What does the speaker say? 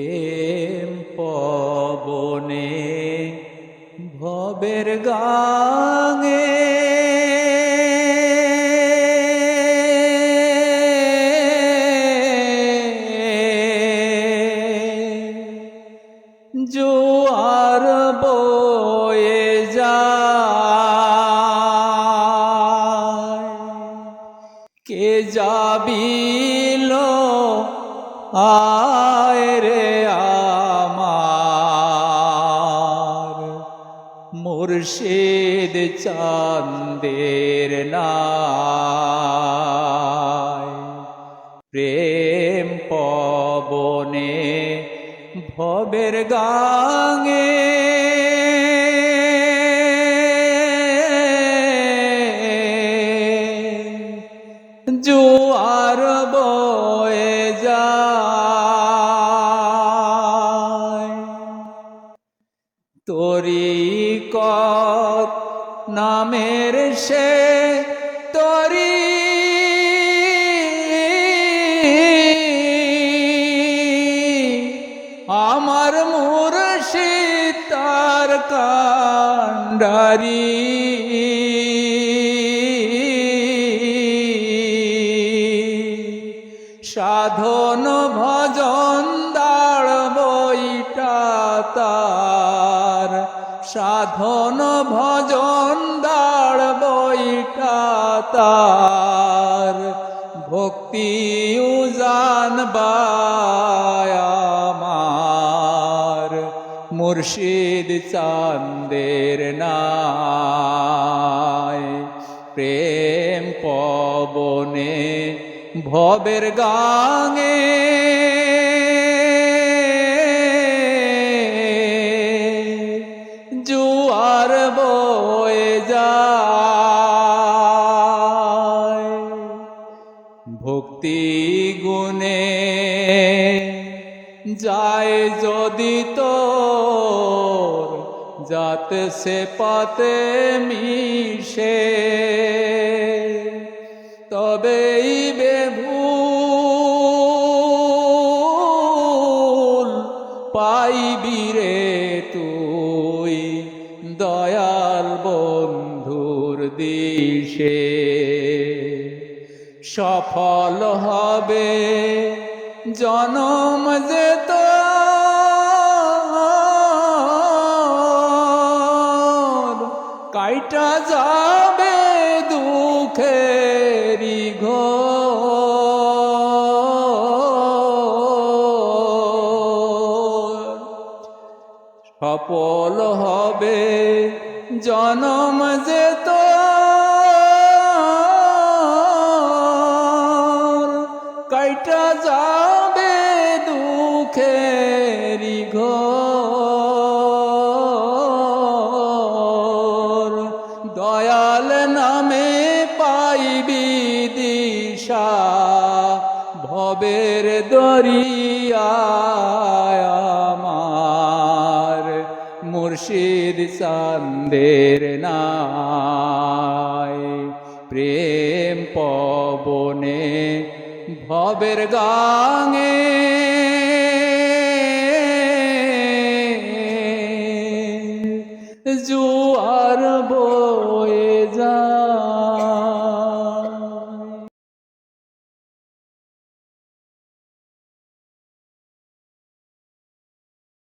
প্রেম পবনে ভবের গাঙে। জোয়ার বয়ে যায়। কে যাবিল রে আমার। মুর্শিদ চান্দের না প্রেম পবনে ভবের গাঙে তরিকত নামের সে তরি। আমার মুর্শিদ তার কান্ডারি সাধন ভজন দাড় বইটা তার সাধন ভজন দাড় বইটা তার ভক্তি উজান আমার। মুর্শিদ চান্দের নাই। প্রেম পবনে ভবের গাঙে ভক্তি গুণে। যায় যদি তোর যাতে সে পাতে মিশে, তবেই বেভুল পাইবি রে তুই দয়াল বন্ধুর দিশে সফল হবে। জনম যে তোর কাইটা যাবে ঘোর। সফল হবে জনম যে তোর কাইটা যাবে দুঃখেরি ঘোর। দয়াল নামে পাইবি দিশা ভবের দরিয়া আমার। মুর্শিদ চান্দের নাই, প্রেম পবনে ভবের গাঙে।